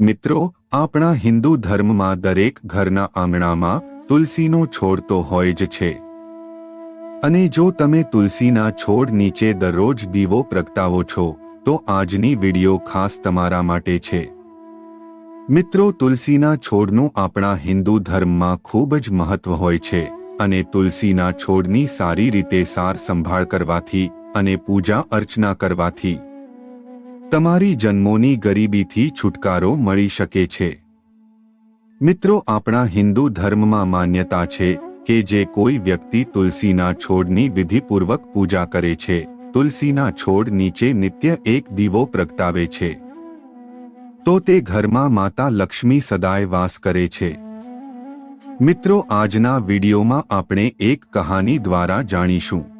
મિત્રો, આપણા હિન્દુ ધર્મમાં દરેક ઘરના આંગણામાં તુલસીનો છોડ તો હોય જ છે. અને જો તમે તુલસીના છોડ નીચે દરરોજ દીવો પ્રગટાવો છો, તો આજની વિડિયો ખાસ તમારા માટે છે. મિત્રો, તુલસીના છોડનું આપણા હિન્દુ ધર્મમાં ખૂબ જ મહત્વ હોય છે અને તુલસીના છોડની સારી રીતે સાર સંભાળ કરવાથી અને પૂજા અર્ચના કરવાથી તમારી જન્મોની ગરીબીથી છુટકારો મળી શકે છે. મિત્રો, આપણા હિન્દુ ધર્મમાં માન્યતા છે કે જે કોઈ વ્યક્તિ તુલસીના છોડની વિધિપૂર્વક પૂજા કરે છે, તુલસીના છોડ નીચે નિત્ય એક દીવો પ્રગટાવે છે. તો તે ઘરમાં માતા લક્ષ્મી સદાય વાસ કરે છે. મિત્રો, આજના વિડીયોમાં આપણે એક કહાની દ્વારા જાણીશું.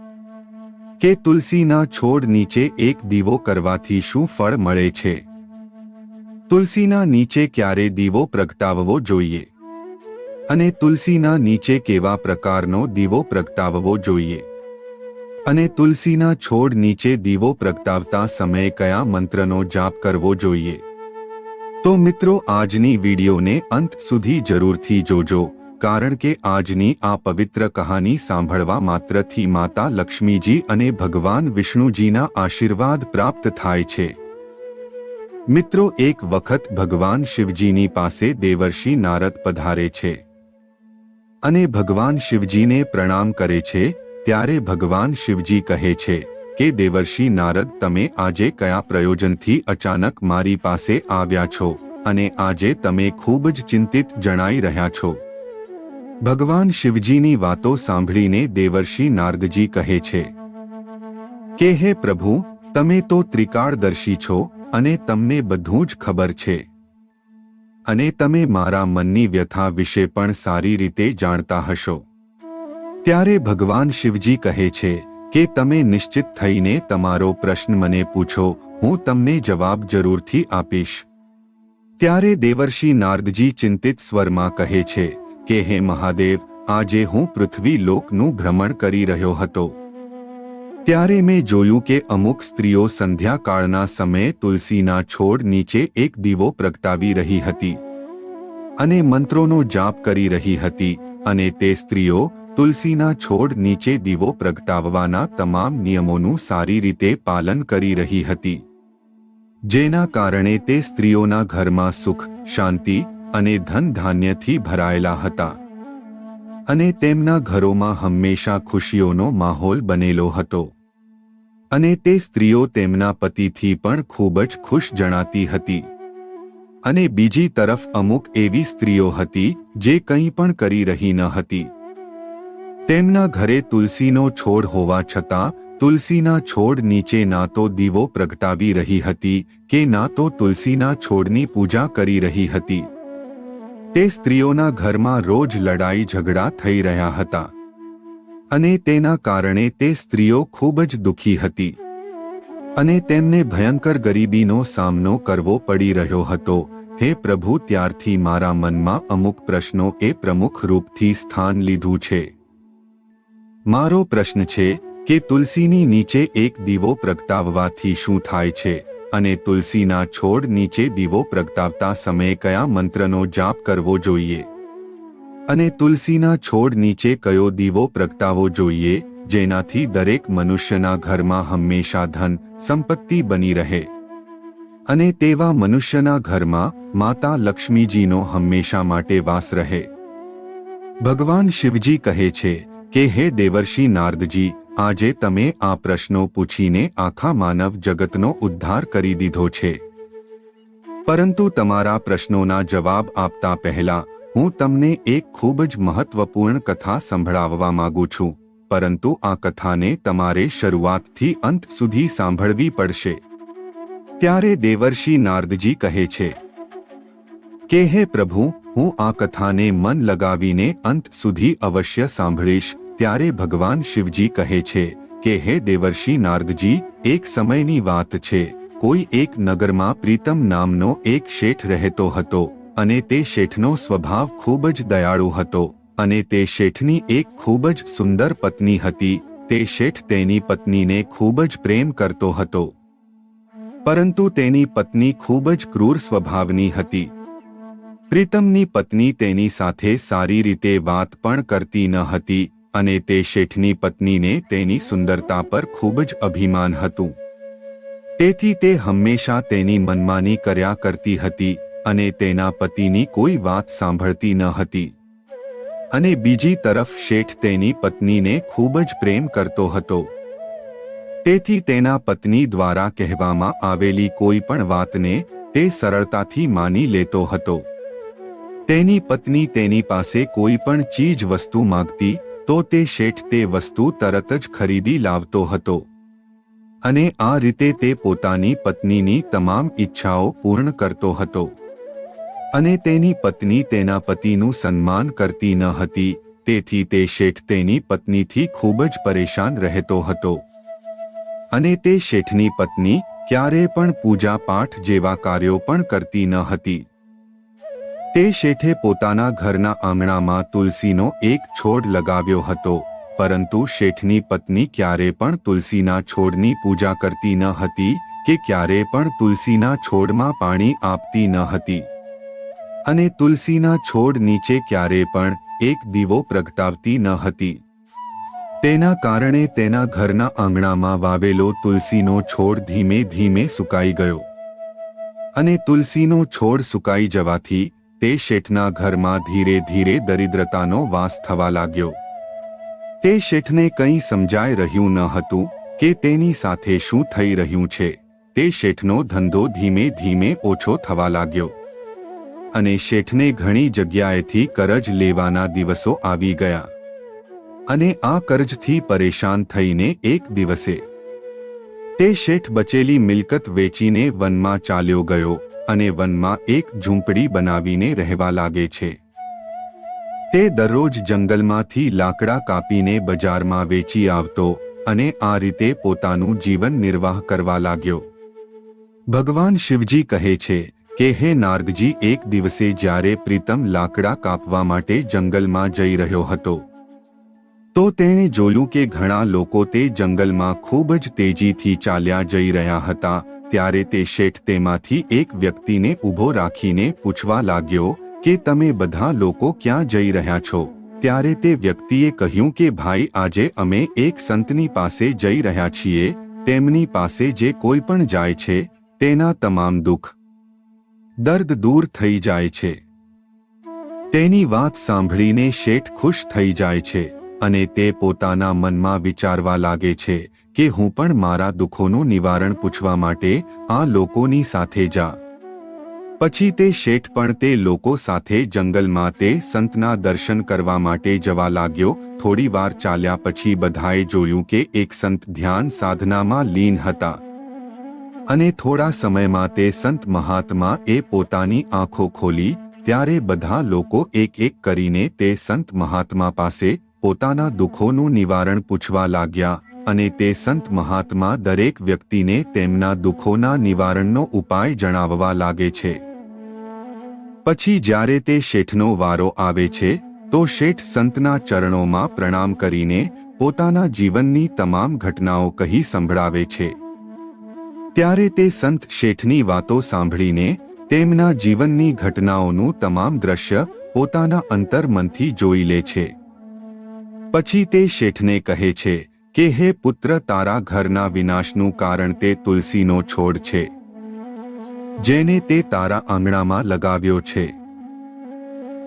કે તુલસીના છોડ નીચે એક દીવો કરવાથી શું ફળ મળે છે? તુલસીના નીચે ક્યારે દીવો પ્રગટાવવો જોઈએ? અને તુલસીના નીચે કેવા પ્રકારનો દીવો પ્રગટાવવો જોઈએ? અને તુલસીના છોડ નીચે દીવો પ્રગટાવતા સમયે કયા મંત્રનો જાપ કરવો જોઈએ? તો મિત્રો, આજની વિડીયોને અંત સુધી જરૂરથી જોજો. કારણ કે આજની આ પવિત્ર કહાની સાંભળવા માત્રથી માતા લક્ષ્મીજી અને ભગવાન વિષ્ણુજીના આશીર્વાદ પ્રાપ્ત થાય છે. મિત્રો, એક વખત ભગવાન શિવજીની પાસે દેવર્ષિ નારદ પધારે છે અને ભગવાન શિવજીને પ્રણામ કરે છે, ત્યારે ભગવાન શિવજી કહે છે કે, દેવર્ષિ નારદ, તમે આજે કયા પ્રયોજનથી અચાનક મારી પાસે આવ્યા છો અને આજે તમે ખૂબ જ ચિંતિત જણાઈ રહ્યા છો? ભગવાન શિવજીની વાતો સાંભળીને દેવર્ષિ નારદજી કહે છે, કે હે પ્રભુ, તમે તો ત્રિકાળદર્શી છો અને તમને બધું જ ખબર છે. અને તમે મારા મનની વ્યથા વિશે પણ સારી રીતે જાણતા હશો. ત્યારે ભગવાન શિવજી કહે છે, કે તમે નિશ્ચિત થઈને તમારો પ્રશ્ન મને પૂછો, હું તમને જવાબ જરૂરથી આપીશ. ત્યારે દેવર્ષિ નારદજી ચિંતિત સ્વરમાં કહે છે કે હે મહાદેવ, આજે હું પૃથ્વી લોકનું ભ્રમણ કરી રહ્યો હતો. ત્યારે મેં જોયું કે અમુક સ્ત્રીઓ સંધ્યાકાળના સમયે તુલસીના છોડ નીચે એક દીવો પ્રગટાવી રહી હતી અને મંત્રોનો જાપ કરી રહી હતી અને તે સ્ત્રીઓ તુલસીના છોડ નીચે દીવો પ્રગટાવવાના તમામ નિયમોનું સારી રીતે પાલન કરી રહી હતી. જેના કારણે તે સ્ત્રીઓના ઘરમાં સુખ, શાંતિ અને ધન ધાન્યથી ભરાયેલા હતા. અને તેમના ઘરોમાં હંમેશા ખુશીઓનો માહોલ બનેલો હતો. અને તે સ્ત્રીઓ તેમના પતિથી પણ ખૂબ જ ખુશ જણાતી હતી. અને બીજી તરફ અમુક એવી સ્ત્રીઓ હતી જે કંઈ પણ કરી રહી ન હતી. તેમના ઘરે તુલસીનો છોડ હોવા છતાં, તુલસીના છોડ નીચે ના તો દીવો પ્રગટાવી રહી હતી કે ના તો તુલસીના છોડની પૂજા કરી રહી હતી. તે સ્ત્રીઓના ઘરમાં રોજ લડાઈ ઝઘડા થઈ રહ્યા હતા. અને તેના કારણે તે સ્ત્રીઓ ખૂબ જ દુઃખી હતી. અને તેમને ભયંકર ગરીબીનો સામનો કરવો પડી રહ્યો હતો. હે પ્રભુ, ત્યારથી મારા મનમાં અમુક પ્રશ્નો એ પ્રમુખ રૂપથી સ્થાન લીધું છે. મારો પ્રશ્ન છે કે તુલસીની નીચે એક દીવો પ્રગટાવવાથી શું થાય છે? અને તુલસીના છોડ નીચે દીવો પ્રગટાવતા સમયે કયા મંત્રનો જાપ કરવો જોઈએ? અને તુલસીના છોડ નીચે કયો દીવો પ્રગટાવવો જોઈએ, જેનાથી દરેક મનુષ્યના ઘરમાં હંમેશા ધન, સંપત્તિ બની રહે? અને તેવા મનુષ્યના ઘરમાં માતા લક્ષ્મીજીનો હંમેશા માટે વાસ રહે? ભગવાન શિવજી કહે છે કે, હે દેવર્ષિ નારદજી આજે તમે આ પ્રશ્નો પૂછીને આખા માનવ જગતનો ઉદ્ધાર કરી દીધો છે. પરંતુ તમારા પ્રશ્નોના જવાબ આપતા પહેલા, હું તમને એક ખૂબ જ મહત્વપૂર્ણ કથા સંભળાવવા માંગુ છું, પરંતુ આ કથાને તમારે શરૂઆતથી અંત સુધી સાંભળવી પડશે. ત્યારે દેવર્ષિ નારદજી કહે છે, કે હે પ્રભુ, હું આ કથાને મન લગાવીને અંત સુધી અવશ્ય સાંભળીશ ત્યારે ભગવાન શિવજી કહે છે કે, હે દેવર્ષિ નારદજી, એક સમયની વાત છે. કોઈ એક નગરમાં પ્રીતમ નામનો એક શેઠ રહેતો હતો અને તે શેઠનો સ્વભાવ ખૂબ જ દયાળુ હતો અને તે શેઠની એક ખૂબ જ સુંદર પત્ની હતી. તે શેઠ તેની પત્નીને ખૂબ જ પ્રેમ કરતો હતો. પરંતુ તેની પત્ની ખૂબ જ ક્રૂર સ્વભાવની હતી. પ્રીતમની પત્ની તેની સાથે સારી રીતે વાત પણ કરતી ન હતી. અને તે શેઠની પત્નીને તેની સુંદરતા પર ખૂબ જ અભિમાન હતું. તેથી તે હંમેશા તેની મનમાની કર્યા કરતી હતી અને તેના પતિની કોઈ વાત સાંભળતી ન હતી. અને બીજી તરફ શેઠ તેની પત્નીને ખૂબ જ પ્રેમ કરતો હતો. તેથી તેના પત્ની દ્વારા કહેવામાં આવેલી કોઈ પણ વાતને તે સરળતાથી માની લેતો હતો. તેની પત્ની તેની પાસે કોઈ પણ ચીજ વસ્તુ માંગતી તો તે શેઠ તે વસ્તુ તરત જ ખરીદી લાવતો હતો. અને આ રીતે તે પોતાની પત્નીની તમામ ઈચ્છાઓ પૂર્ણ કરતો હતો. અને તેની પત્ની તેના પતિનું સન્માન કરતી ન હતી, તેથી તે શેઠ તેની પત્નીથી ખૂબ જ પરેશાન રહેતો હતો. અને તે શેઠની પત્ની ક્યારે પણ પૂજા પાઠ જેવા કાર્યો પણ કરતી ન હતી. તે શેઠે પોતાના ઘરના આંગણામાં તુલસીનો એક છોડ લગાવ્યો હતો, પરંતુ શેઠની પત્ની ક્યારે પણ તુલસીના છોડની પૂજા કરતી ન હતી કે ક્યારે પણ તુલસીના છોડમાં પાણી આપતી ન હતી. અને તુલસીના છોડ નીચે ક્યારે પણ એક દીવો પ્રગટાવતી ન હતી. તેના કારણે તેના ઘરના આંગણામાં વાવેલો તુલસીનો છોડ ધીમે ધીમે સુકાઈ ગયો. અને તુલસીનો છોડ સુકાઈ જવાથી તે શેઠના ઘરમાં ધીરે ધીરે દરિદ્રતાનો વાસ થવા લાગ્યો. તે શેઠને કંઈ સમજાઈ રહ્યું ન હતું કે તેની સાથે શું થઈ રહ્યું છે. તે શેઠનો ધંધો ધીમે ધીમે ઓછો થવા લાગ્યો. અને શેઠને ઘણી જગ્યાએથી કરજ લેવાના દિવસો આવી ગયા. અને આ કરજથી પરેશાન થઈને એક દિવસે તે શેઠ બચેલી મિલકત વેચીને વનમાં ચાલ્યો ગયો. અને વનમાં એક ઝૂંપડી બનાવીને રહેવા લાગે છે. તે દરરોજ જંગલમાંથી લાકડા કાપીને બજારમાં વેચી આવતો અને આ રીતે પોતાનું જીવન નિર્વાહ કરવા લાગ્યો. ભગવાન શિવજી કહે છે કે, હે નારદજી, એક દિવસે જ્યારે પ્રીતમ લાકડા કાપવા માટે જંગલમાં જઈ રહ્યો હતો, તો તેણે જોયું કે ઘણા લોકો તે જંગલમાં ખૂબ જ તેજીથી ચાલ્યા જઈ રહ્યા હતા ત્યારે તે શેઠ તેમાંથી એક વ્યક્તિને ઊભો રાખીને પૂછવા લાગ્યો કે તમે બધા લોકો ક્યાં જઈ રહ્યા છો? ત્યારે તે વ્યક્તિએ કહ્યું કે ભાઈ, આજે અમે એક સંતની પાસે જઈ રહ્યા છીએ, તેમની પાસે જે કોઈ પણ જાય છે, તેના તમામ દુઃખ, દર્દ દૂર થઈ જાય છે. તેની વાત સાંભળીને શેઠ ખુશ થઈ જાય છે. અને તે પોતાના મનમાં વિચારવા લાગે છે કે હું પણ મારા દુઃખોનું નિવારણ પૂછવા માટે આ લોકોની સાથે જા. પછી તે શેઠ પણ તે લોકો સાથે જંગલમાં તે સંતના દર્શન કરવા માટે જવા લાગ્યો. થોડી વાર ચાલ્યા પછી બધાએ જોયું કે એક સંત ધ્યાન સાધનામાં લીન હતા. અને થોડા સમયમાં તે સંત મહાત્મા એ પોતાની આંખો ખોલી, ત્યારે બધા લોકો એક એક કરીને તે સંત મહાત્મા પાસે પોતાના દુઃખોનું નિવારણ પૂછવા લાગ્યા અને તે સંત મહાત્મા દરેક વ્યક્તિને તેમના દુઃખોના નિવારણનો ઉપાય જણાવવા લાગે છે. પછી જ્યારે તે શેઠનો વારો આવે છે, તો શેઠ સંતના ચરણોમાં પ્રણામ કરીને પોતાના જીવનની તમામ ઘટનાઓ કહી સંભળાવે છે. ત્યારે તે સંત શેઠની વાતો સાંભળીને તેમના જીવનની ઘટનાઓનું તમામ દ્રશ્ય પોતાના અંતરમનથી જોઈ લે છે. પછી તે શેઠને કહે છે કે, હે પુત્ર, તારા ઘરના વિનાશનું કારણ તે તુલસીનો છોડ છે, જેને તે તારા આંગણામાં લગાવ્યો છે.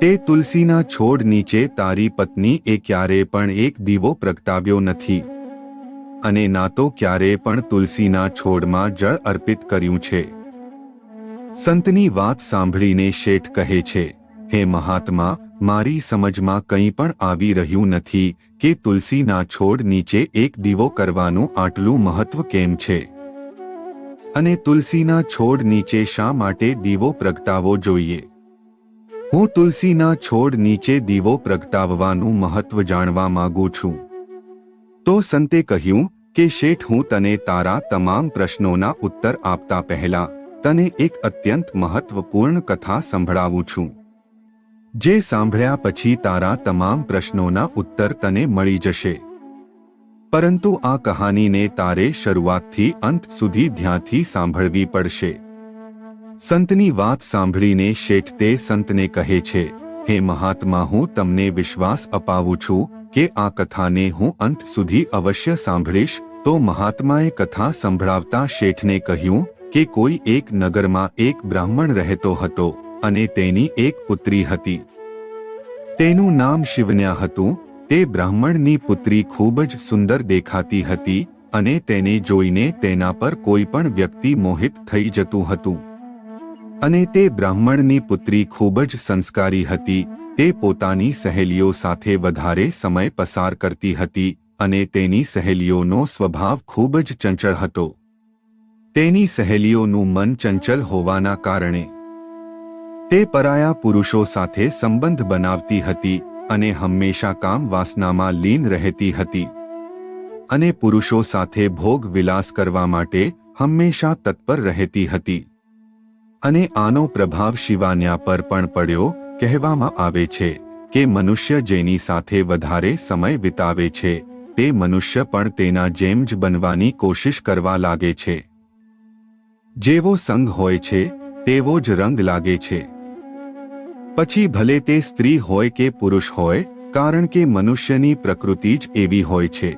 તે તુલસીના છોડ નીચે તારી પત્ની એ ક્યારે પણ એક દીવો પ્રગટાવ્યો નથી અને ના તો ક્યારે પણ તુલસીના છોડમાં જળ અર્પિત કર્યું છે. સંતની વાત સાંભળીને શેઠ કહે છે, હે મહાત્મા મારી સમજમાં કંઈ પણ આવી રહ્યું નથી કે તુલસીના છોડ નીચે એક દીવો કરવાનું આટલું મહત્વ કેમ છે? અને તુલસીના છોડ નીચે શા માટે દીવો પ્રગટાવવો જોઈએ? હું તુલસીના છોડ નીચે દીવો પ્રગટાવવાનું મહત્વ જાણવા માંગુ છું. તો સંતે કહ્યું કે શેઠ હું તને તારા તમામ પ્રશ્નોના ઉત્તર આપતા પહેલા તને એક અત્યંત મહત્વપૂર્ણ કથા સંભળાવું છું. જે સાંભળ્યા પછી તારા તમામ પ્રશ્નોના ઉત્તર તને મળી જશે. પરંતુ આ કહાનીને તારે શરૂઆતથી અંત સુધી ધ્યાનથી સાંભળવી પડશે. સંતની વાત સાંભળીને શેઠ તે સંતને કહે છે, હે મહાત્મા, હું તમને વિશ્વાસ અપાવું છું કે આ કથાને હું અંત સુધી અવશ્ય સાંભળીશ. તો મહાત્માએ કથા સંભળાવતા શેઠને કહ્યું કે કોઈ એક નગરમાં એક બ્રાહ્મણ રહેતો હતો. અને તેની એક પુત્રી હતી. તેનું નામ શિવન્યા હતું. તે બ્રાહ્મણની પુત્રી ખૂબ જ સુંદર દેખાતી હતી અને તેને જોઈને તેના પર કોઈ પણ વ્યક્તિ મોહિત થઈ જતું હતું. અને તે બ્રાહ્મણની પુત્રી ખૂબ જ સંસ્કારી હતી. તે પોતાની સહેલીઓ સાથે વધારે સમય પસાર કરતી હતી અને તેની સહેલીઓનો સ્વભાવ ખૂબ જ ચંચળ હતો. તેની સહેલીઓનું મન ચંચલ હોવાના કારણે તે પરાયા પુરુષો સાથે સંબંધ બનાવતી હતી અને હંમેશા કામ વાસનામાં લીન રહેતી હતી. અને પુરુષો સાથે ભોગ વિલાસ કરવા માટે હંમેશા તત્પર રહેતી હતી. અને આનો પ્રભાવ શિવાન્યા પર પણ પડ્યો કહેવામાં આવે છે કે મનુષ્ય જેની સાથે વધારે સમય વિતાવે છે, તે મનુષ્ય પણ તેના જેમ જ બનવાની કોશિશ કરવા લાગે છે. જેવો સંગ હોય છે, તેવો જ રંગ લાગે છે. પછી ભલે તે સ્ત્રી હોય કે પુરુષ હોય, કારણ કે મનુષ્યની પ્રકૃતિ જ એવી હોય છે.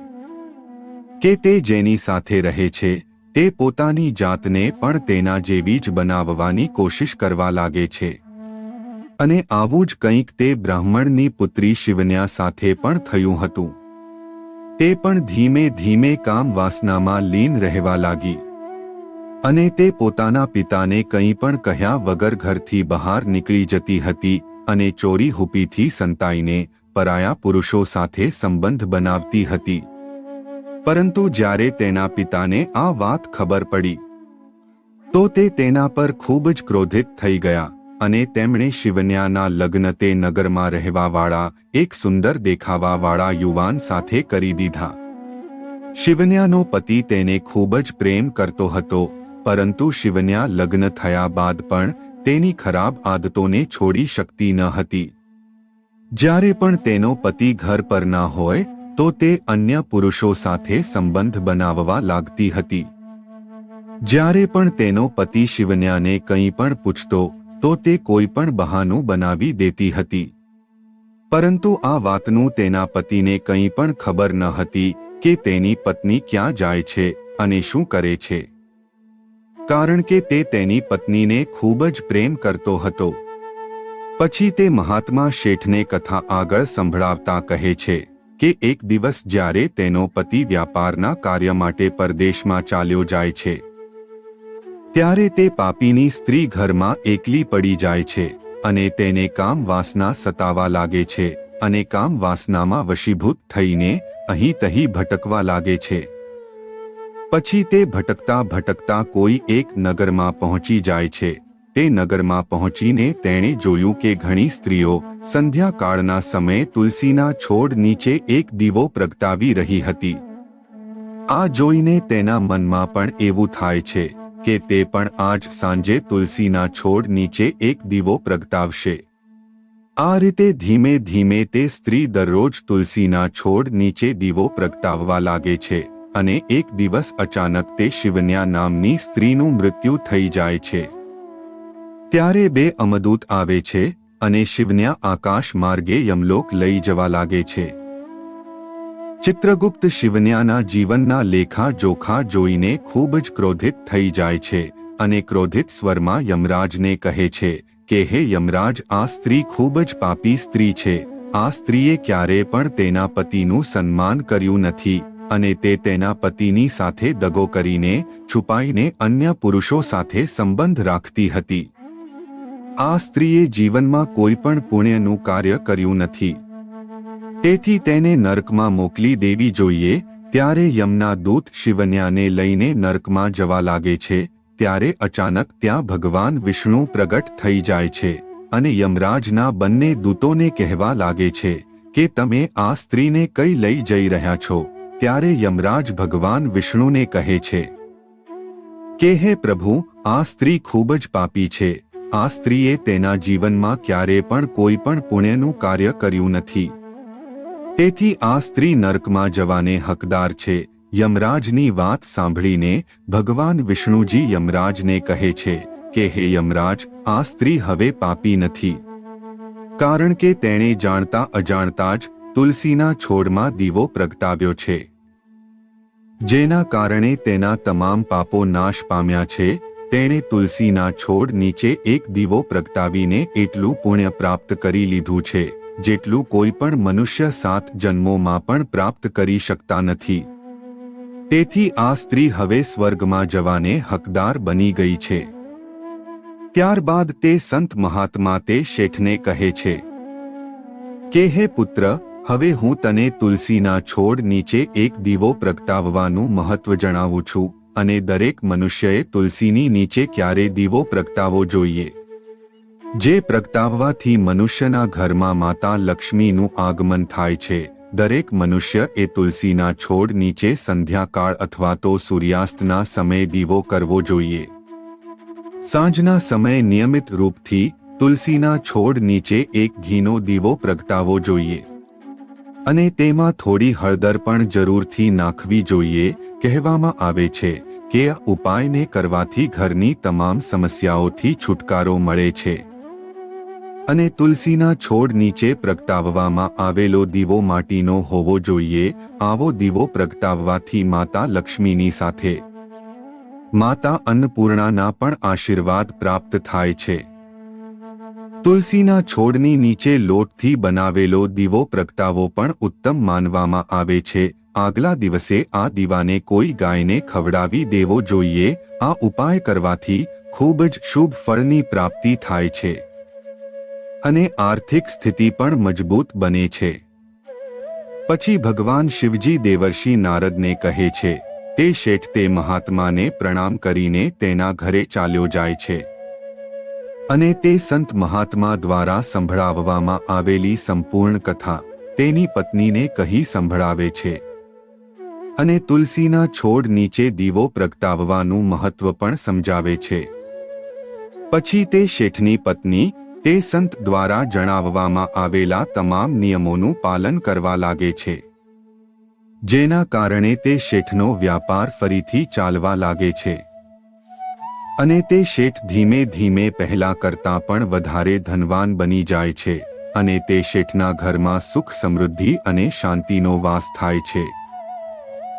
કે તે જેની સાથે રહે છે, તે પોતાની જાતને પણ તેના જેવી જ બનાવવાની કોશિશ કરવા લાગે છે. અને આવું જ કંઈક તે બ્રાહ્મણની પુત્રી શિવન્યા સાથે પણ થયું હતું. તે પણ ધીમે ધીમે કામ વાસનામાં લીન રહેવા લાગી. અને તે પોતાના પિતાને કંઈ પણ કહ્યા વગર ઘરથી બહાર નીકળી જતી હતી અને ચોરી હુપીથી સંતાઈને પરાયા પુરુષો સાથે સંબંધ બનાવતી હતી. પરંતુ જ્યારે તેના પિતાને આ વાત ખબર પડી, તો તે તેના પર ખૂબ જ ક્રોધિત થઈ ગયા અને તેમણે શિવન્યાના લગ્ન તે નગરમાં રહેવાવાળા, એક સુંદર દેખાવાવાળા યુવાન સાથે કરી દીધા. શિવન્યાનો પતિ તેને ખૂબ જ પ્રેમ કરતો હતો પરંતુ શિવન્યા લગ્ન થયા બાદ પણ તેની ખરાબ આદતોને છોડી શકતી ન હતી. જ્યારે પણ તેનો પતિ ઘર પર ના હોય, તો તે અન્ય પુરુષો સાથે સંબંધ બનાવવા લાગતી હતી. જ્યારે પણ તેનો પતિ શિવન્યાને કંઈ પણ પૂછતો, તો તે કોઈ પણ બહાનું બનાવી દેતી હતી. પરંતુ આ વાતનું તેના પતિને કંઈ પણ ખબર ન હતી કે તેની પત્ની ક્યાં જાય છે અને શું કરે છે. કારણ કે તે તેની પત્નીને ખૂબ જ પ્રેમ કરતો હતો. પછી તે મહાત્મા શેઠને કથા આગળ સંભળાવતા કહે છે કે એક દિવસ જ્યારે તેનો પતિ વ્યાપારના કાર્ય માટે પરદેશમાં ચાલ્યો જાય છે, ત્યારે તે પાપીની સ્ત્રી ઘરમાં એકલી પડી જાય છે અને તેને કામ વાસના સતાવા લાગે છે અને કામ વાસનામાં વશીભૂત થઈને અહીં તહીં ભટકવા લાગે છે. પછી તે ભટકતા ભટકતા કોઈ એક નગરમાં પહોંચી જાય છે. તે નગરમાં પહોંચીને તેણે જોયું કે ઘણી સ્ત્રીઓ સંધ્યાકાળના સમયે તુલસીના છોડ નીચે એક દીવો પ્રગટાવી રહી હતી. આ જોઈને તેના મનમાં પણ એવું થાય છે કે તે પણ આજ સાંજે તુલસીના છોડ નીચે એક દીવો પ્રગટાવશે. આ રીતે ધીમે ધીમે તે સ્ત્રી દરરોજ તુલસીના છોડ નીચે દીવો પ્રગટાવવા લાગે છે. અને એક દિવસ અચાનક તે શિવન્યા નામની સ્ત્રીનું મૃત્યુ થઈ જાય છે. ત્યારે બે અમદૂત આવે છે અને શિવન્યા આકાશ માર્ગે યમલોક લઈ જવા લાગે છે. ચિત્રગુપ્ત શિવન્યાના જીવનના લેખા જોખા જોઈને ખૂબ જ ક્રોધિત થઈ જાય છે અને ક્રોધિત સ્વરમાં યમરાજને કહે છે કે, હે યમરાજ, આ સ્ત્રી ખૂબ જ પાપી સ્ત્રી છે. આ સ્ત્રીએ ક્યારે પણ તેના પતિનું સન્માન કર્યું નથી. અને તે તેના પતિની સાથે દગો કરીને છુપાઈને અન્ય પુરુષો સાથે સંબંધ રાખતી હતી. આ સ્ત્રીએ જીવનમાં કોઈ પણ પુણ્યનું કાર્ય કર્યું નથી. તેથી તેને નરકમાં મોકલી દેવી જોઈએ, ત્યારે યમના દૂત શિવન્યાને લઈને નરકમાં જવા લાગે છે, ત્યારે અચાનક ત્યાં ભગવાન વિષ્ણુ પ્રગટ થઈ જાય છે, અને યમરાજના બંને દૂતોને કહેવા લાગે છે કે તમે આ સ્ત્રીને કઈ લઈ જઈ રહ્યા છો? ત્યારે યમરાજ ભગવાન વિષ્ણુને કહે છે, કે હે પ્રભુ, આ સ્ત્રી ખૂબ જ પાપી છે. આ સ્ત્રીએ તેના જીવનમાં ક્યારે પણ કોઈ પણ પુણ્યનું કાર્ય કર્યું નથી. તેથી આ સ્ત્રી નર્કમાં જવાને હકદાર છે. યમરાજની વાત સાંભળીને ભગવાન વિષ્ણુજી યમરાજને કહે છે, કે હે યમરાજ, આ સ્ત્રી હવે પાપી નથી. કારણ કે તેણે જાણતા અજાણતા જ તુલસીના છોડમાં દીવો પ્રગટાવ્યો છે. જેના કારણે તેના તમામ પાપો નાશ પામ્યા છે, તેણે તુલસીના છોડ નીચે એક દીવો પ્રગટાવીને એટલું પુણ્ય પ્રાપ્ત કરી લીધું છે, જેટલું કોઈ પણ મનુષ્ય સાત જન્મોમાં પણ પ્રાપ્ત કરી શકતા નથી. તેથી આ સ્ત્રી હવે સ્વર્ગમાં જવાને હકદાર બની ગઈ છે. ત્યારબાદ તે સંત મહાત્મા તે શેઠને કહે છે, કે હે પુત્ર હવે હું તને તુલસીના છોડ નીચે એક દીવો પ્રગટાવવાનું મહત્વ જણાવું છું, અને દરેક મનુષ્યએ તુલસીની નીચે ક્યારે દીવો પ્રગટાવવો જોઈએ? જે પ્રગટાવવાથી મનુષ્યના ઘરમાં માતા લક્ષ્મીનું આગમન થાય છે. દરેક મનુષ્ય એ તુલસીના છોડ નીચે સંધ્યાકાળ અથવા તો સૂર્યાસ્તના સમયે દીવો કરવો જોઈએ. સાંજના સમયે નિયમિત રૂપથી તુલસીના છોડ નીચે એક ઘીનો દીવો પ્રગટાવવો જોઈએ. અને તેમાં થોડી હળદર પણ જરૂરથી નાખવી જોઈએ, કહેવામાં આવે છે કે આ ઉપાયને કરવાથી ઘરની તમામ સમસ્યાઓથી છુટકારો મળે છે. અને તુલસીના છોડ નીચે પ્રગટાવવામાં આવેલો દીવો માટીનો હોવો જોઈએ, આવો દીવો પ્રગટાવવાથી માતા લક્ષ્મીની સાથે. માતા અન્નપૂર્ણાના પણ આશીર્વાદ પ્રાપ્ત થાય છે. તુલસીના છોડની નીચે લોટથી બનાવેલો દીવો પ્રગટાવો પણ ઉત્તમ માનવામાં આવે છે. આગલા દિવસે આ દીવાને કોઈ ગાયને ખવડાવી દેવો જોઈએ. આ ઉપાય કરવાથી ખૂબ જ શુભ ફળની પ્રાપ્તિ થાય છે. અને આર્થિક સ્થિતિ પણ મજબૂત બને છે. પછી ભગવાન શિવજી દેવર્ષિ નારદને કહે છે, તે શેઠ તે મહાત્માને પ્રણામ કરીને તેના ઘરે ચાલ્યો જાય છે. અને તે સંત મહાત્મા દ્વારા સંભળાવવામાં આવેલી સંપૂર્ણ કથા તેની પત્નીને કહી સંભળાવે છે. અને તુલસીના છોડ નીચે દીવો પ્રગટાવવાનું મહત્વ પણ સમજાવે છે. પછી તે શેઠની પત્ની તે સંત દ્વારા જણાવવામાં આવેલા તમામ નિયમોનું પાલન કરવા લાગે છે. જેના કારણે તે શેઠનો વ્યાપાર ફરીથી ચાલવા લાગે છે. અને તે શેઠ ધીમે ધીમે પહેલા કરતા પણ વધારે ધનવાન બની જાય છે અને તે શેઠના ઘરમાં સુખ સમૃદ્ધિ અને શાંતિનો વાસ થાય છે.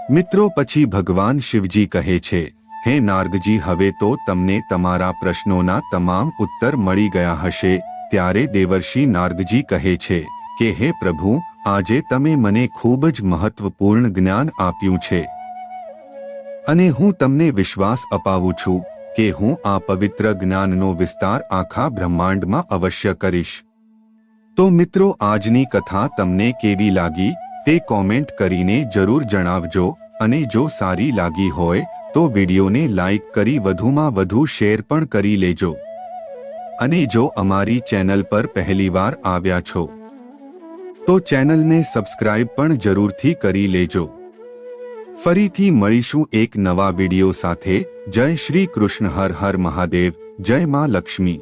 મિત્રો પછી ભગવાન શિવજી કહે છે, હે નારદજી, હવે તો તમને તમારા પ્રશ્નોના તમામ ઉત્તર મળી ગયા હશે. ત્યારે દેવર્ષિ નારદજી કહે છે, કે હે પ્રભુ, આજે તમે મને ખૂબ જ મહત્વપૂર્ણ જ્ઞાન આપ્યું છે. અને હું તમને વિશ્વાસ અપાવું છું. કે હું આ પવિત્ર જ્ઞાનનો વિસ્તાર આખા બ્રહ્માંડમાં અવશ્ય કરીશ. તો મિત્રો, આજની કથા તમને કેવી લાગી તે કોમેન્ટ કરીને જરૂર જણાવજો અને જો સારી લાગી હોય તો વિડીયોને લાઇક કરી વધુમાં વધુ શેર પણ કરી લેજો. અને જો અમારી ચેનલ પર પહેલીવાર આવ્યા છો, તો ચેનલને સબસ્ક્રાઇબ પણ જરૂરથી કરી લેજો. ફરીથી મળીશું એક નવા વીડિયો સાથે. જય શ્રી કૃષ્ણ, હર હર મહાદેવ, જય માં લક્ષ્મી.